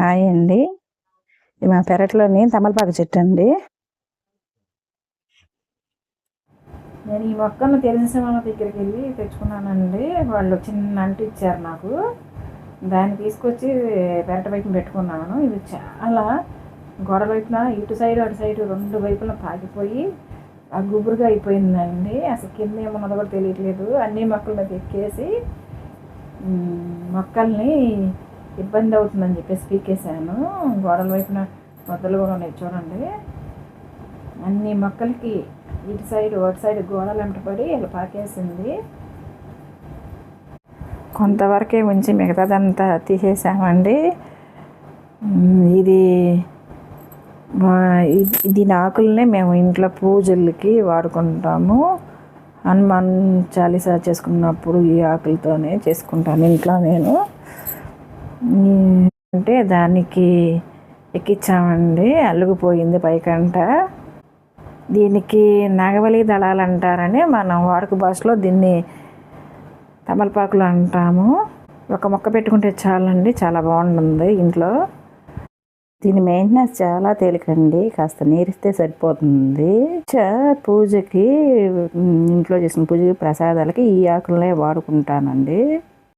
Hi అండి. ఇది మా పెరట్లోని తమలపాకు చెట్టు అండి. నేను ఈ మొక్కను తెలిసిన వాళ్ళ దగ్గరికి వెళ్ళి తెచ్చుకున్నానండి. వాళ్ళు చిన్న అంటు ఇచ్చారు నాకు. దాన్ని తీసుకొచ్చి పెరట వైపు పెట్టుకున్నాను. ఇది చాలా గోడ వైపున ఇటు సైడ్ అటు సైడ్ రెండు వైపున పాకిపోయి ఆ గుబురుగా అయిపోయిందండి. అసలు కింద ఏమన్నదో కూడా తెలియట్లేదు. అన్ని మొక్కల మీద ఎక్కేసి మొక్కల్ని ఇబ్బంది అవుతుందని చెప్పేసి పీకేశాను. గోడల వైపున మొదలు కూడా ఉన్నాయి చూడండి. అన్ని మొక్కలకి ఇటు సైడ్ అటు సైడ్ గోడలు వెంటపడి ఇలా పాకేసింది. కొంతవరకే ఉంచి మిగతాదంతా తీసేసామండి. ఇది మా- దీని ఆకులనే మేము ఇంట్లో పూజలకి వాడుకుంటాము. హనుమాన్ చాలీసా చేసుకున్నప్పుడు ఈ ఆకులతోనే చేసుకుంటాను ఇంట్లో నేను. అంటే దానికి ఎక్కించామండి అలుగుపోయింది పైకంట. దీనికి నాగవలి దళాలు అంటారని మనం వాడుక భాషలో దీన్ని తమలపాకులు అంటాము. ఒక మొక్క పెట్టుకుంటే చాలండి చాలా బాగుంటుంది ఇంట్లో. దీని మెయింటెనెన్స్ చాలా తేలికండి కాస్త నీరిస్తే సరిపోతుంది. చ పూజకి ఇంట్లో చేసిన పూజకి ప్రసాదాలకి ఈ ఆకులనే వాడుకుంటానండి.